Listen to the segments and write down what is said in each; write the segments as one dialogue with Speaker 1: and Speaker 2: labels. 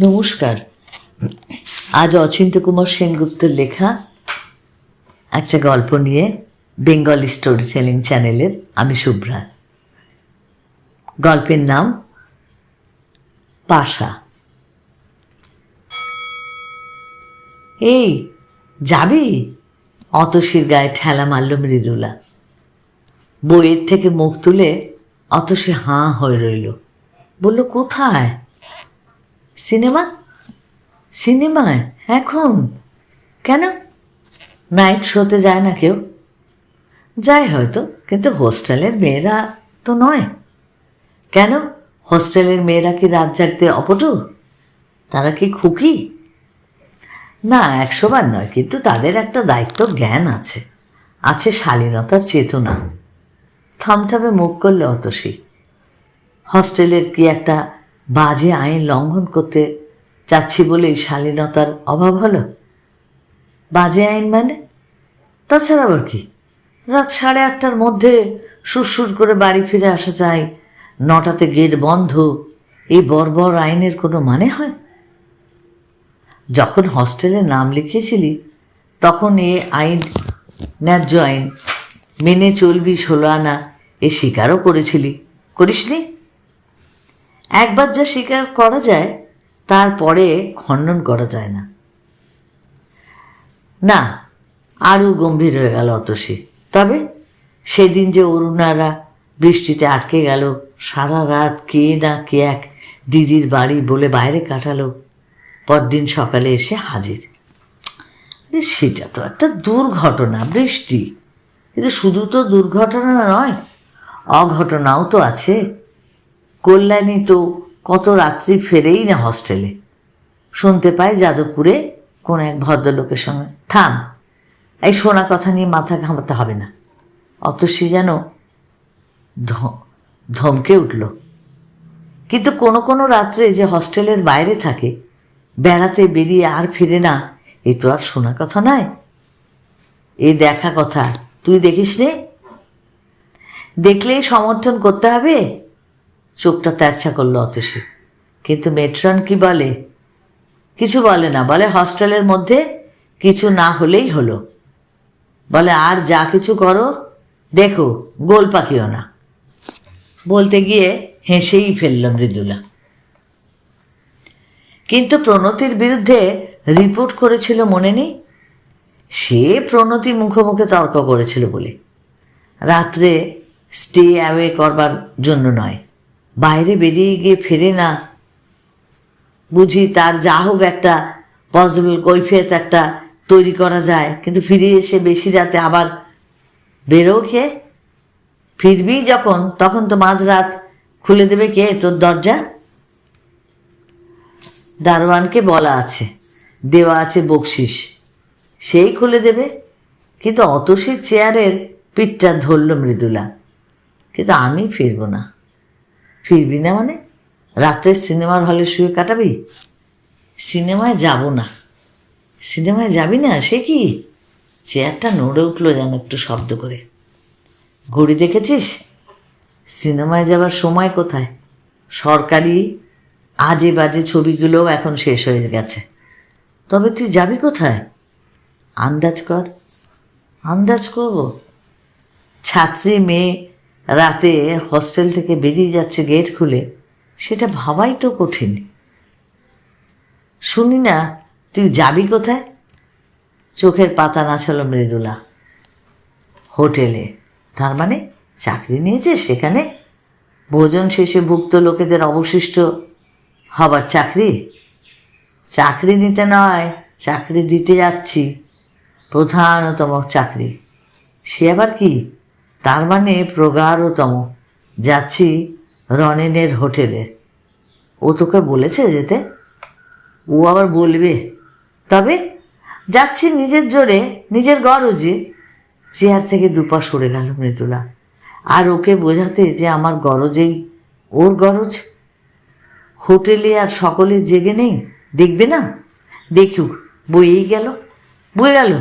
Speaker 1: নমস্কার। আজ অচিন্ত কুমার সেনগুপ্তের লেখা, একটা গল্প নিয়ে বেঙ্গলি স্টোরি টেলিং চ্যানেলের আমি শুভ্রা। গল্পের নাম, পাশা। এই, যাবি? অতসীর গায়ে ঠেলা মারল মৃদুলা। বইয়ের থেকে মুখ তুলে অতসী হাঁ হয়ে রইল। বলল, কোথায়? সিনেমা? সিনেমায়? এখন? কেন? নাইট শোতে যায় না কেউ? যায় হয়তো, কিন্তু হোস্টেলের মেয়েরা তো নয়। কেন? হোস্টেলের মেয়েরা কি রাত জাগতে অপটু তারা কি খুকি? না, একশোবার নয়, কিন্তু তাদের একটা দায়িত্ব জ্ঞান আছে। আছে শালীনতার চেতনা। থমথমে মুখ করলে অতসী। হস্টেলের কি একটা বাজে আইন লঙ্ঘন করতে চাচ্ছি বলেই শালীনতার অভাব হলো? বাজে আইন মানে? তাছাড়া আবার কি? রাত সাড়ে আটটার মধ্যে সুরসুর করে বাড়ি ফিরে আসা যায়। নটাতে গেট বন্ধ। এই বর্বর আইনের কোনো মানে হয়? যখন হস্টেলে নাম লিখিয়েছিলি, তখন এ আইন, ন্যায্য আইন মেনে চলবি ষোলো আনা, এ স্বীকারও করেছিলি। করিসনি? একবার যা স্বীকার করা যায় তারপরে খণ্ডন করা যায় না। না, আরও গম্ভীর হয়ে গেল অতসী। তবে সেদিন যে অরুণারা বৃষ্টিতে আটকে গেল, সারা রাত কে না কে এক দিদির বাড়ি বলে বাইরে কাটালো, পরদিন সকালে এসে হাজির। সেটা তো একটা দুর্ঘটনা, বৃষ্টি। কিন্তু শুধু তো দুর্ঘটনা নয়, অঘটনাও তো আছে। কল্যাণী তো কত রাত্রি ফেরেই না হস্টেলে শুনতে পায় যাদবপুরে কোন এক ভদ্রলোকের সঙ্গে। থাম, এই শোনা কথা নিয়ে মাথা ঘামাতে হবে না। অত সে যেন ধমকে উঠল। কিন্তু কোনো কোনো রাত্রে যে হস্টেলের বাইরে থাকে, বেড়াতে বেরিয়ে আর ফিরে না, এ তো আর শোনা কথা নয়। এ দেখা কথা, তুই দেখিস নে দেখলেই সমর্থন করতে হবে? চোখটা তেরছা করল অতসী। কিন্তু মেট্রন কি বলে? কিছু বলে না। বলে, হস্টেলের মধ্যে কিছু না হলেই হলো। বলে, আর যা কিছু করো, দেখো, গোল পাকিও না। বলতে গিয়ে হেসেই ফেলল মৃদুলা। কিন্তু প্রণতির বিরুদ্ধে রিপোর্ট করেছিল মনে নেই সে প্রণতি মুখে মুখে তর্ক করেছিল বলে। রাত্রে স্টে অ্যাওয়ে করবার জন্য নয়। বাইরে বেরিয়ে গিয়ে ফেরে না। বুঝি তার যা হোক একটা পসিবল কৈফিয়ত একটা তৈরি করা যায়। কিন্তু ফিরে এসে বেশি রাতে আবার বেরো খেয়ে ফিরবি যখন, তখন তো মাঝরাত খুলে দেবে কে তোর দরজা? দারোয়ানকে বলা আছে, দেওয়া আছে বকশিস। সেই খুলে দেবে। কিন্তু অতসীর চেয়ারের পিঠটা ধরল মৃদুলা। কিন্তু আমি ফিরবো না। ফিরবি না মানে? রাত্রে সিনেমার হলে শুয়ে কাটাবি? সিনেমায় যাব না। সিনেমায় যাবি না? সে কি? চেয়ারটা নড়ে উঠল যেন একটু শব্দ করে। ঘড়ি দেখেছিস? সিনেমায় যাবার সময় কোথায়? সরকারি আজে বাজে ছবিগুলোও এখন শেষ হয়ে গেছে। তবে তুই যাবি কোথায়? আন্দাজ কর। আন্দাজ করব? ছাত্রী, মেয়ে রাতে হস্টেল থেকে বেরিয়ে যাচ্ছে গেট খুলে। সেটা ভাবাই তো কঠিন। শুনি না, তুই যাবি কোথায়? চোখের পাতা নাছালো মৃদুলা। হোটেলে। তার মানে চাকরি নিয়েছে সেখানে? ভোজন শেষে ভুক্ত লোকেদের অবশিষ্ট হবার চাকরি? চাকরি নিতে নয়, চাকরি দিতে যাচ্ছি। প্রধানতম চাকরি। সে আবার কি? তার মানে প্রগাঢ়তম। যাচ্ছি রনেনের হোটেলে। ও তোকে বলেছে যেতে? ও আবার বলবে। তবে যাচ্ছি নিজের জোরে, নিজের গরজে। চেয়ার থেকে দুপা সরে গেল মৃদুলা। আর ওকে বোঝাতে যে আমার গরজেই ওর গরজ? হোটেলে আর সকলে জেগে নেই? দেখবে না? দেখুক, বইয়েই গেল। বয়ে গেল?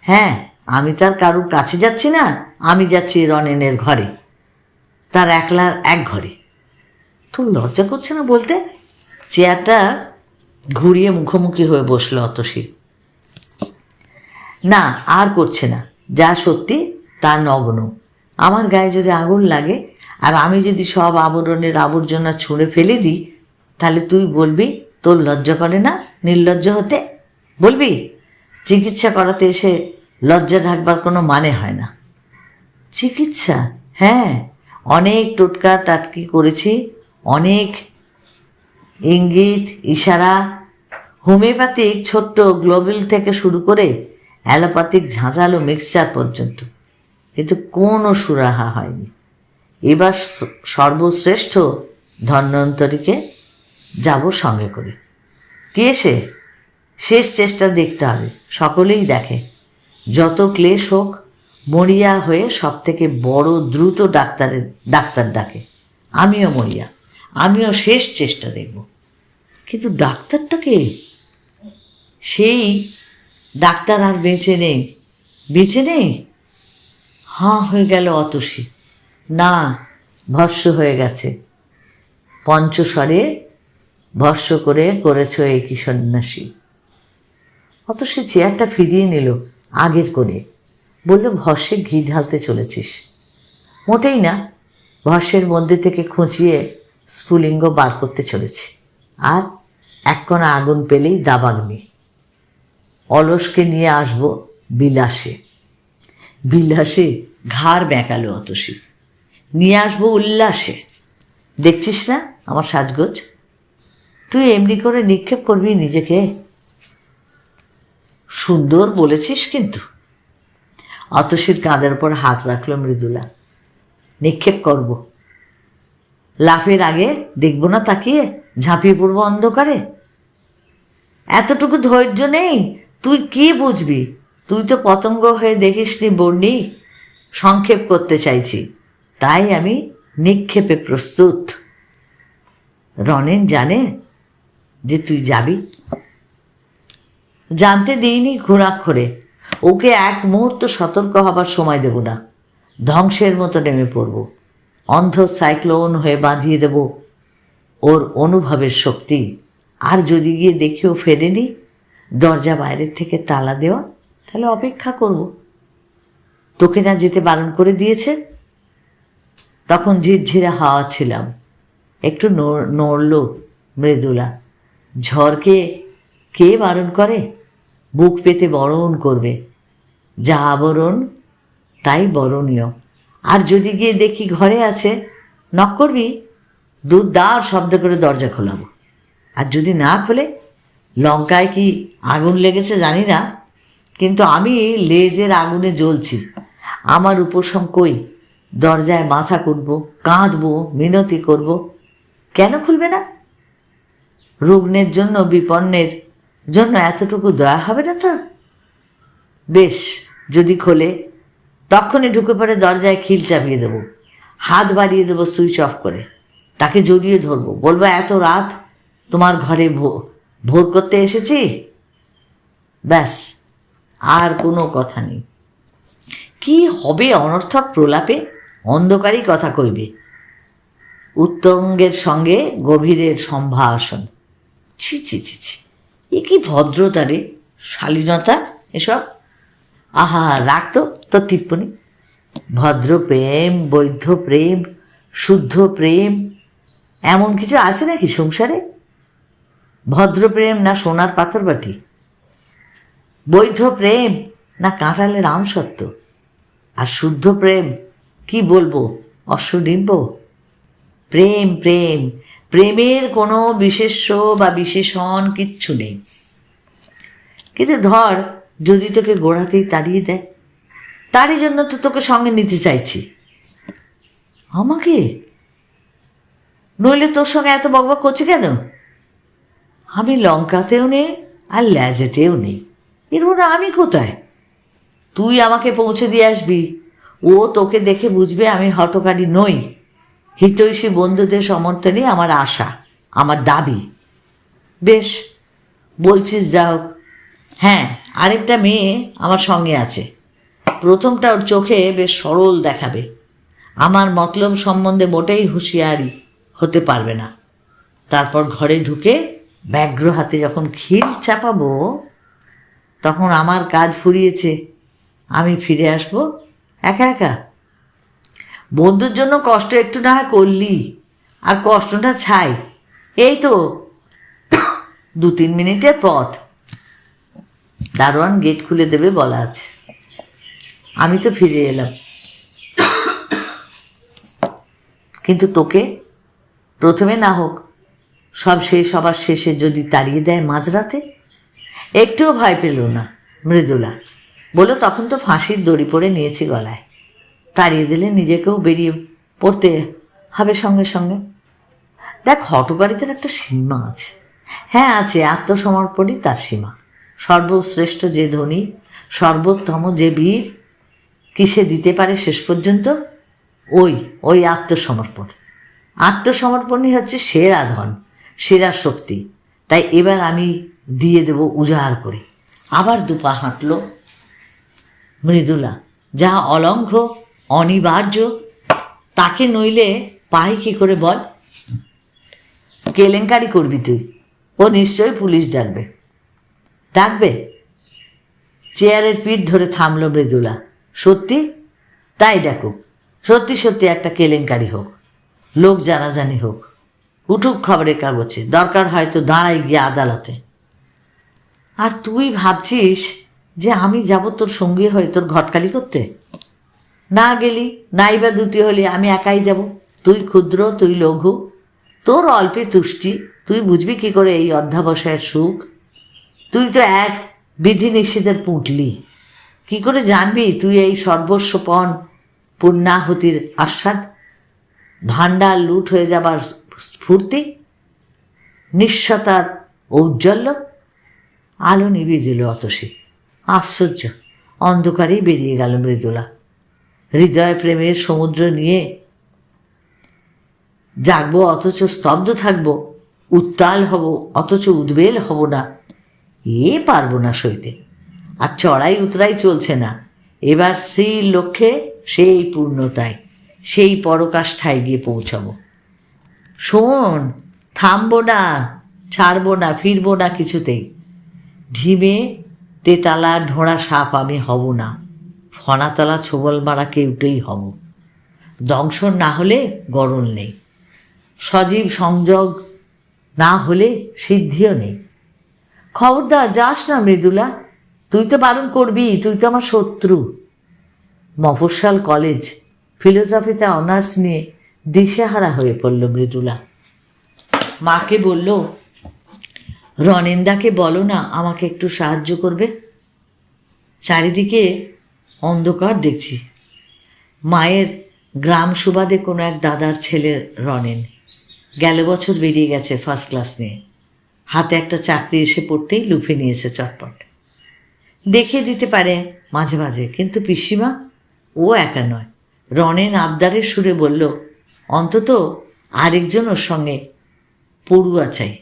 Speaker 1: হ্যাঁ আমি তার কারুর কাছে যাচ্ছি না। আমি যাচ্ছি রনেনের ঘরে। তার একলার এক ঘরে। তোর লজ্জা করছে না বলতে? চেয়ারটা ঘুরিয়ে মুখোমুখি হয়ে বসল অতসী। না, আর করছে না। যা সত্যি, তা নগ্ন। আমার গায়ে যদি আগুন লাগে, আর আমি যদি সব আবরণের আবর্জনা ছুঁড়ে ফেলে দিই, তাহলে তুই বলবি, তোর লজ্জা করে না? নির্লজ্জ হতে? বলবি? চিকিৎসা করাতে এসে লজ্জা ঢাকবার কোনো মানে হয় না। চিকিৎসা হ্যাঁ। অনেক টোটকা টাটকি করেছি, অনেক ইঙ্গিত, ইশারা। হোমিওপ্যাথিক ছোট্ট গ্লোবেল থেকে শুরু করে অ্যালোপ্যাথিক ঝাঁঝালো মিক্সচার পর্যন্ত। কিন্তু কোনো সুরাহা হয়নি। এবার সর্বশ্রেষ্ঠ ধন্বন্তরীকে যাব সঙ্গে করে। কে সে? শেষ চেষ্টা দেখতে হবে। সকলেই দেখে। যত ক্লেশ হোক মরিয়া হয়ে সব থেকে বড় দ্রুত ডাক্তারের, ডাক্তার ডাকে। আমিও মরিয়া। আমিও শেষ চেষ্টা দেখব। কিন্তু ডাক্তারটাকে সেই ডাক্তার আর বেঁচে নেই। বেঁচে নেই? হাঁ, হয়ে গেল অতসী। না, ভস্য হয়ে গেছে। পঞ্চস্বরে ভস্য করে করেছ এই কি সন্ন্যাসী। অত সে চেয়ারটা ফিরিয়ে নিল আগের করে বলল ভস্যে ঘি ঢালতে চলেছিস। মোটেই না ভস্যের মধ্যে থেকে খুঁচিয়ে স্ফুলিঙ্গ বার করতে চলেছি। আর এক কোনা আগুন পেলেই দাবাগ্নি অলসকে নিয়ে আসব বিলাসে। বিলাসে ঘাড় বেঁকালো অতসী। নিয়ে আসব উল্লাসে। দেখছিস না আমার সাজগোজ? তুই এমনি করে নিক্ষেপ করবি নিজেকে? সুন্দর বলেছিস কিন্তু। অতসীর কাঁধের উপর হাত রাখল মৃদুলা। নিক্ষেপ করব। লাফের আগে দেখব না তাকিয়ে? ঝাঁপিয়ে পড়ব অন্ধকারে? এতটুকু ধৈর্য নেই? তুই কি বুঝবি? তুই তো পতঙ্গ হয়ে দেখিসনি বর্ণি। সংক্ষেপ করতে চাইছি। তাই আমি নিক্ষেপে প্রস্তুত। রনেন জানে যে তুই যাবি। জানতে দিইনি ঘোরাক্ষরে। ওকে এক মুহূর্ত সতর্ক হবার সময় দেব না। ধ্বংসের মতো নেমে পড়ব। অন্ধ সাইক্লোন হয়ে বাঁধিয়ে দেব। ওর অনুভবের শক্তি আর যদি গিয়ে দেখেও ফেরেনি, দরজা বাইরের থেকে তালা দেওয়া, তাহলে অপেক্ষা করব। তোকে না যেতে বারণ করে দিয়েছে? তখন ঝিরঝিরে হাওয়া ছিলাম। একটু নড়- নড়ল মৃদুলা। ঝড়কে কে বারণ করে? বুক পেতে বরণ করবে। যা আবরণ, তাই বরণীয়। আর যদি গিয়ে দেখি ঘরে আছে নক করবি? দুধ দাঁড় শব্দ করে দরজা খোলাবো। আর যদি না খোলে, লঙ্কায় কি আগুন লেগেছে জানি না, কিন্তু আমি লেজের আগুনে জ্বলছি। আমার উপশম কই? দরজায় মাথা কুটবো কাঁদবো, মিনতি করব। কেন খুলবে না? রুগ্নের জন্য বিপন্নের জন্য এতটুকু দয়া হবে না তোর বেশ, যদি খোলে, তখনই ঢুকে পড়ে দরজায় খিল চাপিয়ে দেবো। হাত বাড়িয়ে দেবো সুইচ অফ করে। তাকে জড়িয়ে ধরবো। বলব, এত রাত তোমার ঘরে ভোর করতে এসেছি? ব্যাস, আর কোনো কথা নেই। কি হবে অনর্থক প্রলাপে? অন্ধকারই কথা কইবে। উত্তঙ্গের সঙ্গে গভীরের সম্ভাষণ। ছি ছি ছি ছি। এ কি ভদ্রতা রে? শালীনতা? এসব? আহা রাখতো তোর টিপ্পনি। ভদ্র প্রেম, বৈধ প্রেম, শুদ্ধ প্রেম, এমন কিছু আছে নাকি সংসারে? ভদ্র প্রেম না সোনার পাথর বাটি? বৈধ প্রেম না কাঁঠালের আমসত্ব আর শুদ্ধ প্রেম, কি বলব, অশ্বডিম্ব? প্রেম প্রেম। প্রেমের কোনো বিশেষ্য বা বিশেষণ কিচ্ছু নেই। কিন্তু ধর, যদি তোকে গোড়াতেই তাড়িয়ে দেয়, তারই জন্য তো তোকে সঙ্গে নিতে চাইছি। আমাকে? নইলে তোর সঙ্গে এত বকবক করছে কেন? আমি লঙ্কাতেও নেই আর ল্যাজেতেও নেই। এর মধ্যে আমি কোথায়? তুই আমাকে পৌঁছে দিয়ে আসবি। ও তোকে দেখে বুঝবে আমি হটকারী নই। হিতৈষী বন্ধুদের সমর্থনে আমার আশা, আমার দাবি। বেশ, বলছিস যা হোক। হ্যাঁ আরেকটা মেয়ে আমার সঙ্গে আছে। প্রথমটা ওর চোখে বেশ সরল দেখাবে। আমার মতলব সম্বন্ধে মোটেই হুঁশিয়ারি হতে পারবে না। তারপর ঘরে ঢুকে ব্যগ্র হাতে যখন খিল চাপাবো, তখন আমার কাজ ফুরিয়েছে। আমি ফিরে আসব একা একা। বন্ধুর জন্য কষ্ট একটু না করলি, আর কষ্টটা ছাই। এই তো দু তিন মিনিটের পথ। দারোয়ান গেট খুলে দেবে বলা আছে। আমি তো ফিরে এলাম। কিন্তু তোকে প্রথমে না হোক, সব শেষ হবার শেষে যদি তাড়িয়ে দেয় মাঝরাতে, একটুও ভয় পেল না মৃদুলা। বলো তখন তো ফাঁসির দড়ি পড়ে নিয়েছি গলায়। তাড়িয়ে দিলে নিজেকেও বেরিয়ে পড়তে হবে সঙ্গে সঙ্গে। দেখ হটকারিতার একটা সীমা আছে। হ্যাঁ আছে, আত্মসমর্পণই তার সীমা। সর্বশ্রেষ্ঠ যে ধনী, সর্বোত্তম যে বীর, কিসে দিতে পারে শেষ পর্যন্ত? ওই ওই আত্মসমর্পণ। আত্মসমর্পণই হচ্ছে সেরা ধন, সেরা শক্তি। তাই এবার আমি দিয়ে দেব উজাড় করে। আবার দুপা হাঁটলো মৃদুলা। যা অলঙ্ঘ অনিবার্য। তাকে নইলে পাই কি করে বল? কেলেঙ্কারি করবি তুই। ও নিশ্চয়ই পুলিশ ডাকবে। ডাকবে? চেয়ারের পিঠ ধরে থামল মৃদুলা। সত্যি? তাই ডাকুক। সত্যি সত্যি একটা কেলেঙ্কারি হোক। লোক জানাজানি হোক। উঠুক খবরের কাগজে। দরকার হয়তো দাঁড়াই গিয়ে আদালতে। আর তুই ভাবছিস যে আমি যাব তোর সঙ্গী হয়ে তোর ঘটকালি করতে? না গেলি নাই বা দুটি হলে, আমি একাই যাব। তুই ক্ষুদ্র, তুই লঘু, তোর অল্পে তুষ্টি, তুই বুঝবি কি করে এই অধ্যাবসায়ের সুখ? তুই তো এক বিধি নিষেধের পুঁটলি। কি করে জানবি তুই এই সর্বস্বপন পূর্ণাহুতির আস্বাদ? ভাণ্ডার লুট হয়ে যাবার স্ফূর্তি? নিঃস্বতার ঔজ্জ্বল্য? আলো নিভিয়ে দিল অতসী। আশ্চর্য, অন্ধকারেই বেরিয়ে গেল মৃদুলা। হৃদয় প্রেমের সমুদ্র নিয়ে জাগব, অথচ স্তব্ধ থাকব, উত্তাল হব, অথচ উদ্বেল হব না। এ পারব না সইতে, আর চড়াই উতরাই চলছে না। এবার স্ত্রীর লক্ষ্যে সেই পূর্ণতায়, সেই পরকাষ্ঠায় গিয়ে পৌঁছাবো। শোন, থামবো না, ছাড়বো না, ফিরবো না কিছুতেই। ঢিমে তেতালা ঢোড়া সাপ আমি হব না। ফনাতলা ছোবল মারা কেউটেই হব। দংশন না হলে গরল নেই। সজীব সংযোগ না হলে সিদ্ধিও নেই। খবরদার, যাস না মৃদুলা, তুই তো বারণ করবি, তুই তো আমার শত্রু। মফস্বল কলেজ, ফিলোসফিতে অনার্স নিয়ে দিশেহারা হয়ে পড়ল মৃদুলা। মাকে বলল রনেন্দাকে বলো না, আমাকে একটু সাহায্য করবে। চারিদিকে অন্ধকার দেখছি। মায়ের গ্রাম সুবাদে কোনো এক দাদার ছেলে রনেন গেল বছর বেরিয়ে গেছে ফার্স্ট ক্লাস নিয়ে। হাতে একটা চাকরি এসে পড়তেই লুফে নিয়েছে চটপট। দেখিয়ে দিতে পারে মাঝে মাঝে, কিন্তু পিসিমা, ও একা নয়। রনেন আবদারের সুরে বলল, অন্তত আরেকজন ওর সঙ্গে পড়ুয়া চাই।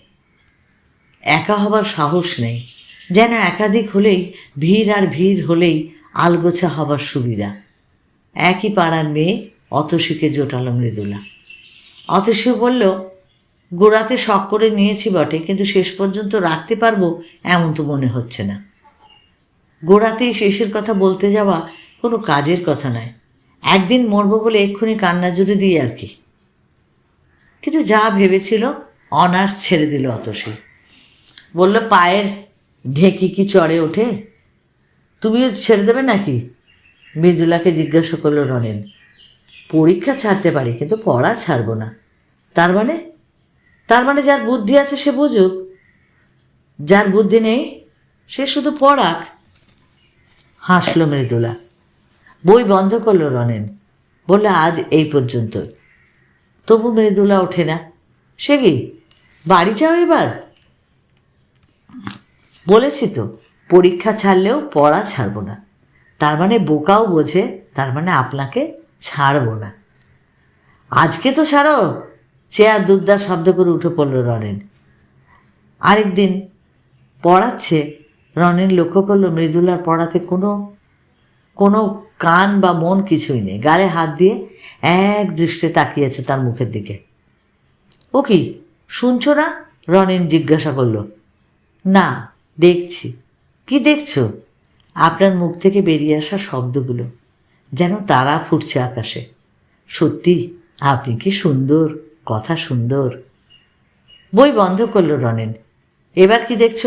Speaker 1: একা হবার সাহস নেই। যেন একাধিক হলেই, ভিড় আর ভিড় হলেই আলগোছা হবার সুবিধা। একই পাড়ার মেয়ে অতসীকে জোটালো মৃদুলা। অতসী বলল, গোড়াতে শখ করে নিয়েছি বটে, কিন্তু শেষ পর্যন্ত রাখতে পারব এমন তো মনে হচ্ছে না। গোড়াতেই শেষের কথা বলতে যাওয়া কোনো কাজের কথা নয়। একদিন মরবো বলে এক্ষুনি কান্না জুড়ে দিই আর কি। কিন্তু যা ভেবেছিল, অনার্স ছেড়ে দিল অতসী। বলল, পায়ের ঢেকি কি চড়ে ওঠে? তুমিও ছেড়ে দেবে নাকি? মৃদুলাকে জিজ্ঞাসা করল রনেন পরীক্ষা ছাড়তে পারি, কিন্তু পড়া ছাড়বো না। তার মানে? তার মানে যার বুদ্ধি আছে সে বুঝুক। যার বুদ্ধি নেই, সে শুধু পড়াক। হাসলো মৃদুলা। বই বন্ধ করল রনেন বলল, আজ এই পর্যন্ত। তবু মৃদুলা ওঠে না। সে কি? বাড়ি যাও এবার? বলেছি তো। পরীক্ষা ছাড়লেও পড়া ছাড়বো না। তার মানে বোকাও বোঝে, তার মানে আপনাকে ছাড়বো না। আজকে তো ছাড়ো, চেয়ার দুধদার শব্দ করে উঠে পড়ল রনেন আরেকদিন পড়াচ্ছে রনেন লক্ষ্য করল মৃদুলার পড়াতে কোনো কোনো কান বা মন কিছুই নেই। গালে হাত দিয়ে এক দৃষ্টে তাকিয়েছে তার মুখের দিকে। ও কি, শুনছো না? রনেন জিজ্ঞাসা করল। না, দেখছি। কি দেখছ? আপনার মুখ থেকে বেরিয়ে আসা শব্দগুলো, যেন তারা ফুটছে আকাশে। সত্যি, আপনি কি সুন্দর, কথা সুন্দর। বই বন্ধ করল রনেন। এবার কি দেখছ?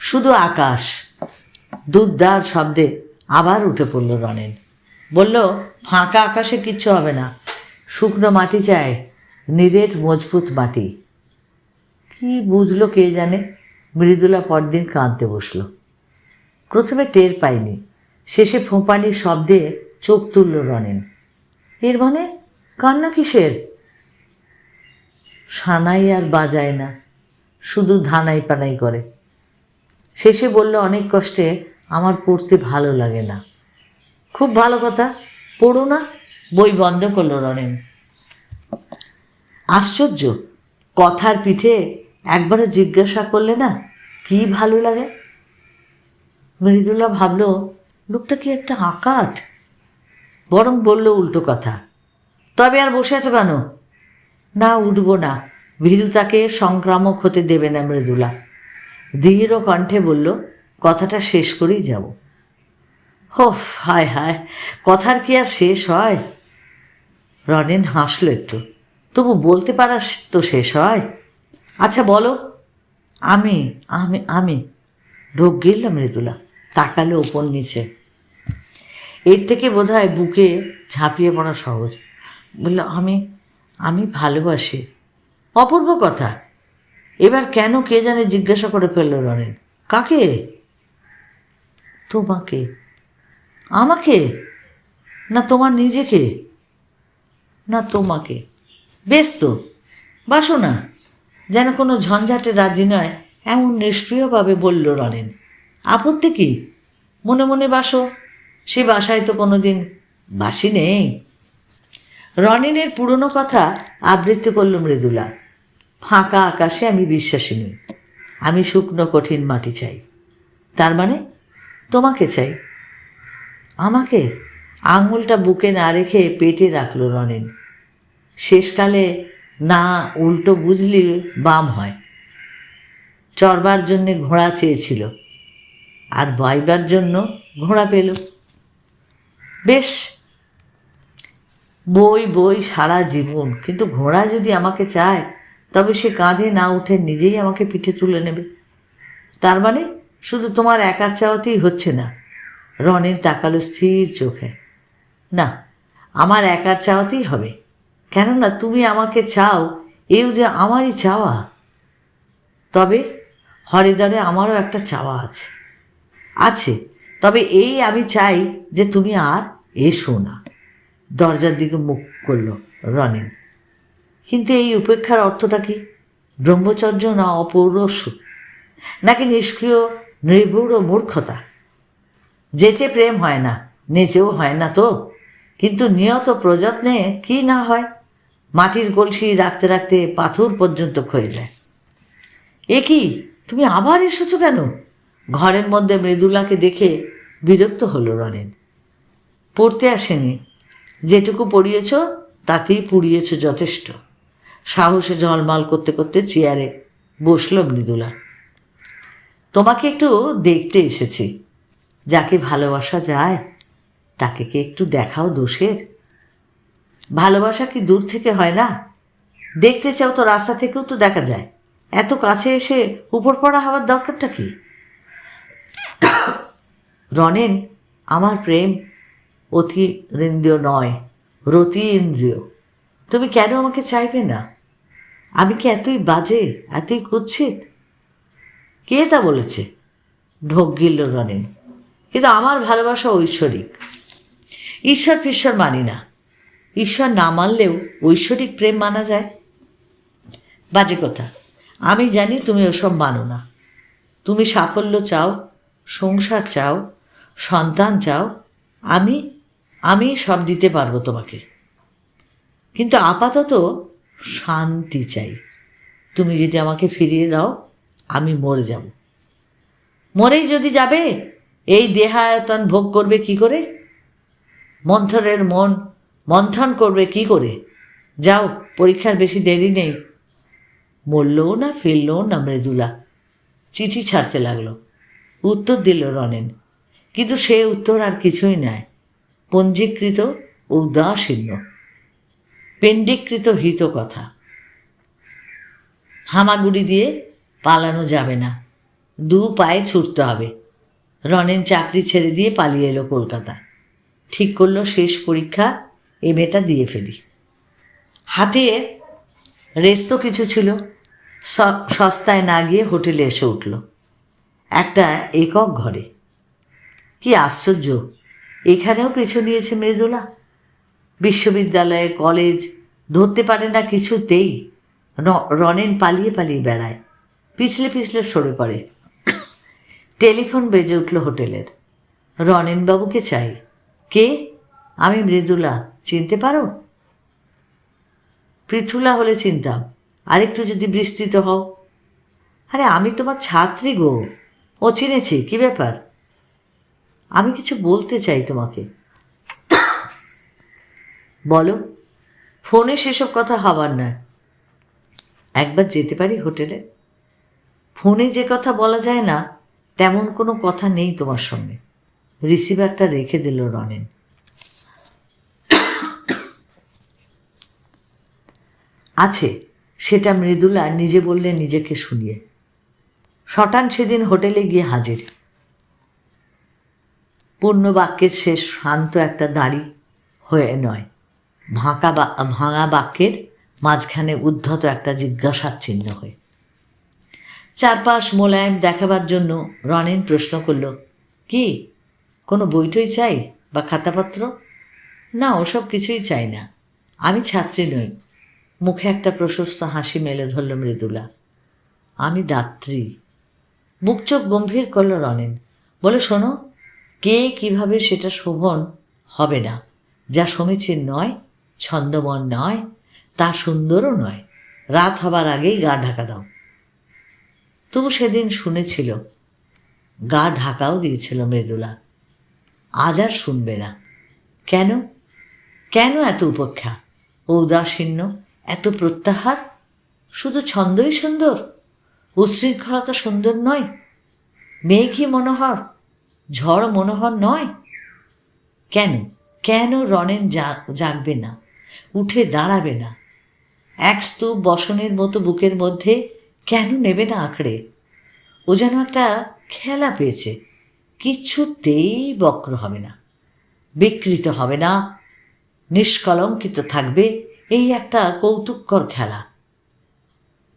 Speaker 1: শুধু আকাশ। দুধদার শব্দে আবার উঠে পড়ল রনেন। বলল, ফাঁকা আকাশে কিচ্ছু হবে না। শুকনো মাটি চায় নিরেট মজবুত মাটি। কি বুঝলো কে জানে? মৃদুলা পরদিন কাঁদতে বসল। প্রথমে টের পাইনি, শেষে ফোঁপানির শব্দে চোখ তুলল রনেন এর মানে কান্না কিসের? সানাই আর বাজায় না, শুধু ধানাই পানাই করে। শেষে বলল, অনেক কষ্টে আমার পড়তে ভালো লাগে না। খুব ভালো কথা, পড়ো না। বই বন্ধ করল রনেন আশ্চর্য, কথার পিঠে একবারও জিজ্ঞাসা করলে না কি ভালো লাগে? মৃদুলা ভাবল, লোকটা কি একটা আকাট? বরং বলল উল্টো কথা, তবে আর বসে আছো কেন? না, উঠব না। ভীরুতাকে সংক্রামক হতে দেবে না মৃদুলা। ধীর কণ্ঠে বলল, কথাটা শেষ করেই যাব। হো হায় হায়, কথার কি আর শেষ হয়? রনেন হাসলো একটু। তবু বলতে পারাস তো শেষ হয়। আচ্ছা বলো। আমি আমি আমি। ঢোক গিলল মৃদুলা, তাকালো ওপর নিচে। এর থেকে বোধ হয় বুকে ঝাঁপিয়ে পড়া সহজ। বলল, আমি আমি ভালোবাসি। অপূর্ব কথা। এবার কেন কে জানে জিজ্ঞাসা করে ফেলল রনেন কাকে? তোমাকে। আমাকে? না তোমার নিজেকে? না তোমাকে। বেশ তো বাসো না। যেন কোনো ঝঞ্ঝাটে রাজি নয়, এমন নিষ্ক্রিয়ভাবে বলল রনেন আপত্তি কি? মনে মনে বাসো। সে বাসায় তো কোনো দিন বাসি নেই। রনিনের পুরনো কথা আবৃত্তি করল মৃদুলা। ফাঁকা আকাশে আমি বিশ্বাসী নই আমি শুকনো কঠিন মাটি চাই। তার মানে তোমাকে চাই। আমাকে? আঙুলটা বুকে না রেখে পেটে রাখল রনেন শেষকালে না, উল্টো বুঝলি বাম হয়। চরবার জন্যে ঘোড়া চেয়েছিল, আর বয়বার জন্য ঘোড়া পেল। বেশ, বই বই সারা জীবন, কিন্তু ঘোড়া যদি আমাকে চায়, তবে সে কাঁধে না উঠে নিজেই আমাকে পিঠে তুলে নেবে। তার মানে শুধু তোমার একা চাওয়াতেই হচ্ছে না, রনের তাকালো স্থির চোখে। না, আমার একার চাওয়াতেই হবে। কেননা তুমি আমাকে চাও, এও যে আমারই চাওয়া। তবে হরিদরে আমারও একটা চাওয়া আছে। আছে। তবে এই আমি চাই যে তুমি আর এসো না। দরজার দিকে মুখ করল রনেন কিন্তু এই উপেক্ষার অর্থটা কি? ব্রহ্মচর্য না অপৌরস্য? নাকি নিষ্ক্রিয় নির্ভুড় মূর্খতা? যেচে প্রেম হয় না, নেচেও হয় না তো। কিন্তু নিয়ত প্রযত্নে কি না হয়? মাটির কলসি রাখতে রাখতে পাথর পর্যন্ত ক্ষয়ে যায়। এ কি? তুমি আবার এসেছ কেন? ঘরের মধ্যে মৃদুলাকে দেখে বিরক্ত হলো রনেন পড়তে আসেনি। যেটুকু পড়িয়েছ, তাতেই পুড়িয়েছ যথেষ্ট। সাহসে জলমাল করতে করতে চেয়ারে বসল মৃদুলা। তোমাকে একটু দেখতে এসেছি। যাকে ভালোবাসা যায়, তাকে কি একটু দেখাও দোষের? ভালোবাসা কি দূর থেকে হয় না? দেখতে চাও তো রাস্তা থেকেও তো দেখা যায়। এত কাছে এসে উপর পড়া হওয়ার দরকারটা কি? রনেন আমার প্রেম অতি ইন্দ্রিয় নয়, রতি ইন্দ্রিয়। তুমি কেন আমাকে চাইবে না? আমি কি এতই বাজে, এতই কুচ্ছিত কে তা বলেছে? ঢোক গিলল রনেন কিন্তু আমার ভালোবাসা ঐশ্বরিক। ঈশ্বর ফিশ্বর মানি না। ঈশ্বর না মানলেও ঐশ্বরিক প্রেম মানা যায়। বাজে কথা। আমি জানি তুমি ওসব মানো না। তুমি সাফল্য চাও, সংসার চাও, সন্তান চাও, আমি আমি সব দিতে পারব তোমাকে। কিন্তু আপাতত শান্তি চাই। তুমি যদি আমাকে ফিরিয়ে দাও, আমি মরে যাব। মরেই যদি যাবে, এই দেহায়তন ভোগ করবে কি করে? মন্থরের মন মন্থন করবে কি করে? যাও, পরীক্ষার বেশি দেরি নেই। মরলও না ফিরলও না মৃদুলা। চিঠি ছাড়তে লাগল। উত্তর দিল রনেন। কিন্তু সে উত্তর আর কিছুই নয় পঞ্জীকৃত উদাসীন্য পেন্ডিকৃত হিত কথা। হামাগুড়ি দিয়ে পালানো যাবে না। দু পায়ে ছুটতে হবে। রনেন চাকরি ছেড়ে দিয়ে পালিয়ে এলো কলকাতা ঠিক করল শেষ পরীক্ষা এমএটা দিয়ে ফেলি। হাতে রেস তো কিছু ছিল সস্তায় না গিয়ে হোটেলে এসে উঠল। একটা একক ঘরে। কি আশ্চর্য, এখানেও পিছু নিয়েছে মৃদুলা বিশ্ববিদ্যালয়ে, কলেজ, ধরতে পারে না কিছুতেই রনেন পালিয়ে পালিয়ে বেড়ায়, পিছলে পিছলে সরে পড়ে। টেলিফোন বেজে উঠল হোটেলের। রনেনবাবুকে চাই। কে? আমি মৃদুলা। চিনতে পারো? পৃথুলা হলে চিনতাম। আরেকটু যদি বিস্তৃত হও। আরে, আমি তোমার ছাত্রী গো। ও চিনেছি, কি ব্যাপার? আমি কিছু বলতে চাই তোমাকে। বলো, ফোনে সেসব কথা হবার নয়। একবার যেতে পারি হোটেলে? ফোনে যে কথা বলা যায় না, তেমন কোনো কথা নেই তোমার সঙ্গে। রিসিভারটা রেখে দিল রনেন। আছে, সেটা মৃদুলা নিজে বললে নিজেকে শুনিয়ে। শটান সেদিন হোটেলে গিয়ে হাজির। পূর্ণ বাক্যের শেষ শান্ত একটা দাড়ি হয়ে নয়। ভাঁকা বা, ভাঙা বাক্যের মাঝখানে উদ্ধত একটা জিজ্ঞাসার চিহ্ন হয়ে। চারপাশ মোলায়েম দেখাবার জন্য রনেন প্রশ্ন করল, কি, কোনো বইটই চাই বা খাতাপত্র? না, ওসব কিছুই চাই না। আমি ছাত্রী নই। মুখে একটা প্রশস্ত হাসি মেলে ধরল মৃদুলা। আমি দাত্রী। মুখ চোখ গম্ভীর করল রনেন। বলে, শোনো, কে কীভাবে সেটা শোভন হবে না? যা সমীচীন নয় ছন্দমন নয়, তা সুন্দরও নয়। রাত হবার আগেই গা ঢাকা দাও। তবু সেদিন শুনেছিল, গা ঢাকাও দিয়েছিল মৃদুলা। আজ আর শুনবে না। কেন? কেন এত উপেক্ষা? ঔদাসীন্য এত প্রত্যাহার? শুধু ছন্দই সুন্দর? উশৃঙ্খলতা সুন্দর নয়। মেঘই মনোহর, ঝড় মনোহর নয়। কেন? কেন রনেন জা- জাগবে না? উঠে দাঁড়াবে না? এক স্তূপ বসনের মতো বুকের মধ্যে কেন নেবে না আঁকড়ে? ও যেন একটা খেলা পেয়েছে। কিছুতেই বক্র হবে না। বিকৃত হবে না। নিষ্কলঙ্কিত থাকবে। এই একটা কৌতুককর খেলা।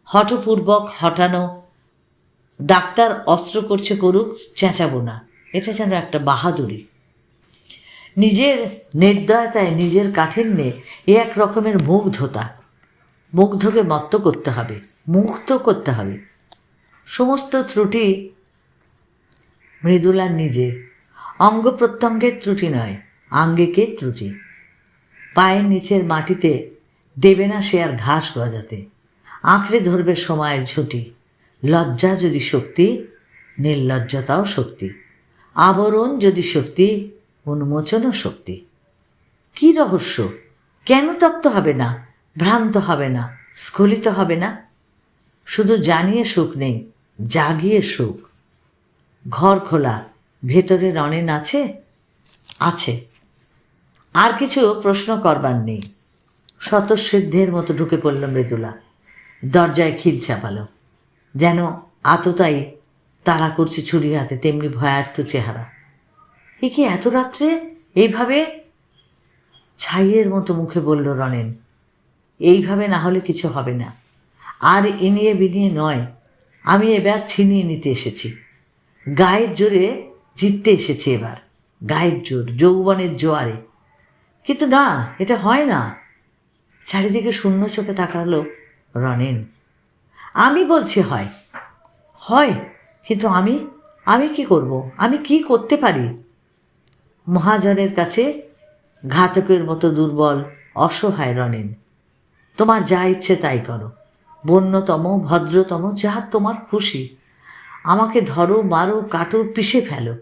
Speaker 1: হঠপূর্বক হটানো ডাক্তার অস্ত্র করছে করুক, চেঁচাবো না। এটা যেন একটা বাহাদুরি। নিজের নির্দয়তায়, নিজের কাঠিন্যে এ এক রকমের মুগ্ধতা। মুগ্ধকে মত্ত করতে হবে, মুক্ত করতে হবে। সমস্ত ত্রুটি মৃদুলার নিজের অঙ্গ প্রত্যঙ্গের ত্রুটি নয়, আঙ্গিকের ত্রুটি। পায়ের নিচের মাটিতে দেবে না সে আর ঘাস গজাতে। আঁকড়ে ধরবে সময়ের ঝুঁটি। লজ্জা যদি শক্তি, নির্লজ্জতাও শক্তি। আবরণ যদি শক্তি, উন্মোচনও শক্তি। কি রহস্য? কেন তপ্ত হবে না? ভ্রান্ত হবে না? স্খলিত হবে না? শুধু জানিয়ে সুখ নেই, জাগিয়ে সুখ। ঘর খোলা, ভেতরে রনেন আছে? আছে। আর কিছু প্রশ্ন করবার নেই। স্বতঃসিদ্ধের মতো ঢুকে পড়ল মৃদুলা। দরজায় খিল চাপালো। যেন আততাই তাড়া করছে ছুরি হাতে, তেমনি ভয়ার্থ চেহারা। এ কি এত রাত্রে? এইভাবে? ছাইয়ের মতো মুখে বলল রনেন এইভাবে না হলে কিছু হবে না। আর ইনিয়ে বিনিয়ে নয়, আমি এবার ছিনিয়ে নিতে এসেছি। গায়ের জোরে জিততে এসেছি এবার। গায়ের জোর, যৌবনের জোয়ারে। কিন্তু না, এটা হয় না। চারিদিকে শূন্য চোখে তাকালো রনেন। আমি বলছি হয়। হয়, কিন্তু আমি আমি কি করব? আমি কি করতে পারি? মহাজনের কাছে ঘাতকের মতো দুর্বল, অসহায় রনেন। তোমার যা ইচ্ছে তাই করো। বন্যতম, ভদ্রতম যা তোমার খুশি। আমাকে ধরো, মারো, কাটো, পিষে ফেলো।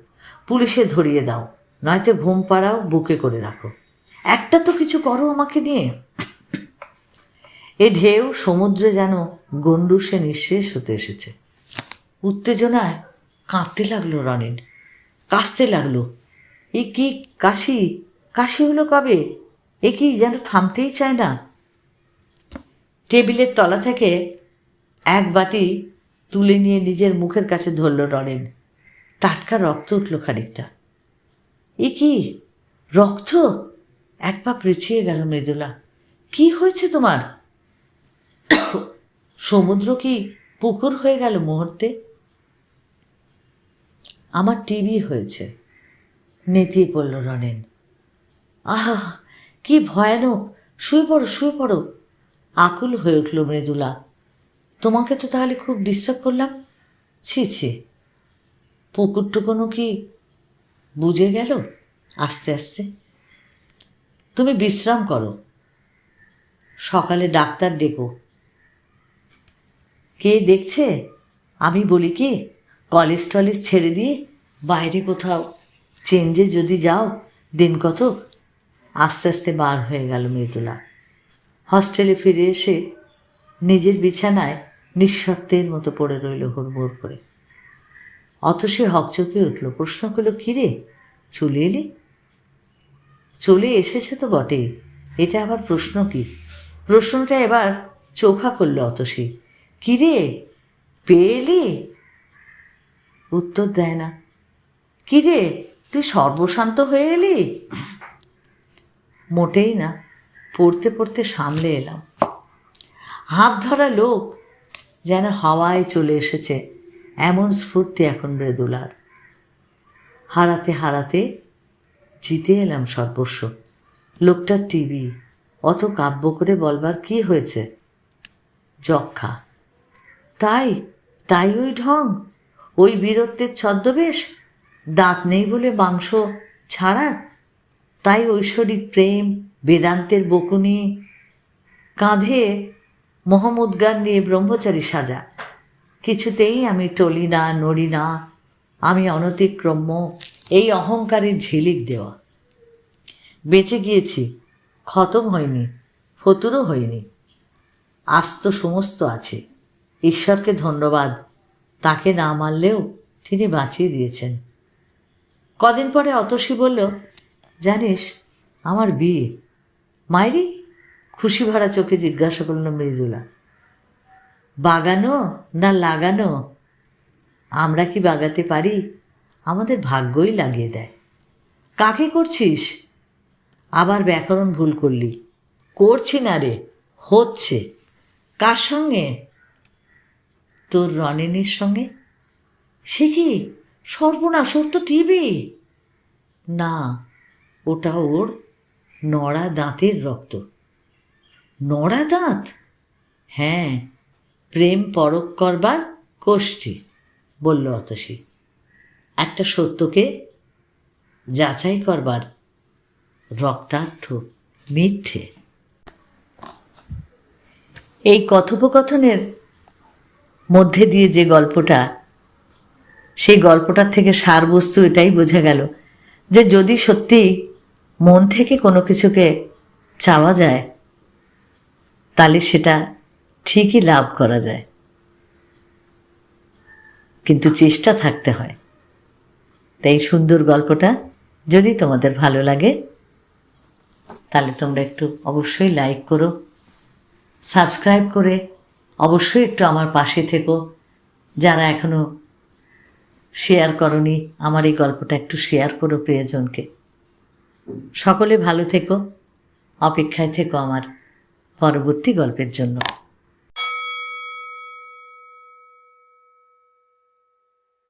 Speaker 1: পুলিশে ধরিয়ে দাও। নয়তো ঘুম পাড়াও, বুকে করে রাখো। একটা তো কিছু করো আমাকে নিয়ে। এ ঢেউ সমুদ্রে যেন গন্ডুসে নিঃশেষ হতে এসেছে। উত্তেজনায় কাঁপতে লাগল রনিন কাশতে লাগল। এ কি কাশি? কাশি হলো কবে? এ কি যেন থামতেই চায় না। টেবিলের তলা থেকে এক বাটি তুলে নিয়ে নিজের মুখের কাছে ধরল রনিন টাটকা রক্ত উঠল খানিকটা। এ কি? রক্ত? এক পা পিছিয়ে গেল মৃদুলা। কি হয়েছে তোমার? সমুদ্র কি পুকুর হয়ে গেল মুহূর্তে? আমার টিভি হয়েছে। নেতিয়ে পড়ল রনেন আহা, কি ভয়ানক! শুয়ে পড়ো শুয়ে পড়ো। আকুল হয়ে উঠল মৃদুলা। তোমাকে তো তাহলে খুব ডিস্টার্ব করলাম। ছি ছি। পুকুরটুকুনো কি বুঝে গেল? আস্তে আস্তে। তুমি বিশ্রাম করো। সকালে ডাক্তার ডেকো। কে দেখছে? আমি বলি কি? কলেজ টলেজ ছেড়ে দিয়ে বাইরে কোথাও চেঞ্জে যদি যাও, দিন কত আস্তে আস্তে বার হয়ে গেল মৃদুলা হস্টেলে ফিরে এসে নিজের বিছানায় নিঃশব্দের মতো পড়ে রইল হুড়মুড় করে। অত সে হকচকে উঠল, প্রশ্ন করল কিরে চলে এলি? চলে এসেছে তো বটে। এটা আবার প্রশ্ন কি? প্রশ্নটা এবার চোখা করল অতসী। কিরে? পেয়ে এলি উত্তর দেয় না। কিরে, তুই সর্বশান্ত হয়ে এলি? মোটেই না। পড়তে পড়তে সামলে এলাম। হাত ধরা লোক যেন হাওয়ায় চলে এসেছে, এমন স্ফূর্তি এখন মৃদুলার। হারাতে হারাতে জিতে এলাম সর্বস্ব। লোকটার টিভি, অত কাব্য করে বলবার কি হয়েছে? যক্ষা। তাই তাই ওই ঢং, ওই বীরত্বের ছদ্মবেশ, দাঁত নেই বলে মাংস ছাড়া, তাই ঐশ্বরিক প্রেম, বেদান্তের বকুনি, কাঁধে মহমুদ্গার নিয়ে ব্রহ্মচারী সাজা। কিছুতেই আমি টলি না, নড়ি না, আমি অনতিক্রম্য, এই অহংকারের ঝিলিক দেওয়া। বেঁচে গিয়েছি, খতম হয়নি, ফতুরও হয়নি, আস্ত সমস্ত আছে। ঈশ্বরকে ধন্যবাদ। তাকে না মারলেও তিনি বাঁচিয়ে দিয়েছেন। কদিন পরে অতসী বলল, জানিস, আমার বিয়ে। মাইরি খুশি ভরা চোখে জিজ্ঞাসা করল মৃদুলা, বাগানো না লাগানো? আমরা কি বাগাতে পারি? আমাদের ভাগ্যই লাগিয়ে দেয়। কাকে করছিস? আবার ব্যাকরণ ভুল করলি। করছি না রে, হচ্ছে। কার সঙ্গে? তোর রনেনের সঙ্গে? সে কি? সর্বনাশ, ওর তো টিভি। না, ওটা ওর নড়া দাঁতের রক্ত। নড়া দাঁত? হ্যাঁ প্রেম পরক করবার কোষ্ঠী বলল অতসী। একটা সত্যকে যাচাই করবার রক্তার্থ মিথ্যে। এই কথোপকথনের মধ্যে দিয়ে যে গল্পটা, সেই গল্পটার থেকে সারবস্তু এটাই বোঝা গেল যে যদি সত্যি মন থেকে কোনো কিছুকে চাওয়া যায়, তাহলে সেটা ঠিকই লাভ করা যায়। কিন্তু চেষ্টা থাকতে হয়। তাই সুন্দর গল্পটা যদি তোমাদের ভালো লাগে, তাহলে তোমরা একটু অবশ্যই লাইক করো সাবস্ক্রাইব করে অবশ্যই একটু আমার পাশে থেকো। যারা এখনও শেয়ার করনি, আমার এই গল্পটা একটু শেয়ার করো প্রিয়জনকে। সকলে ভালো থেকো, অপেক্ষায় থেকো আমার পরবর্তী গল্পের জন্য।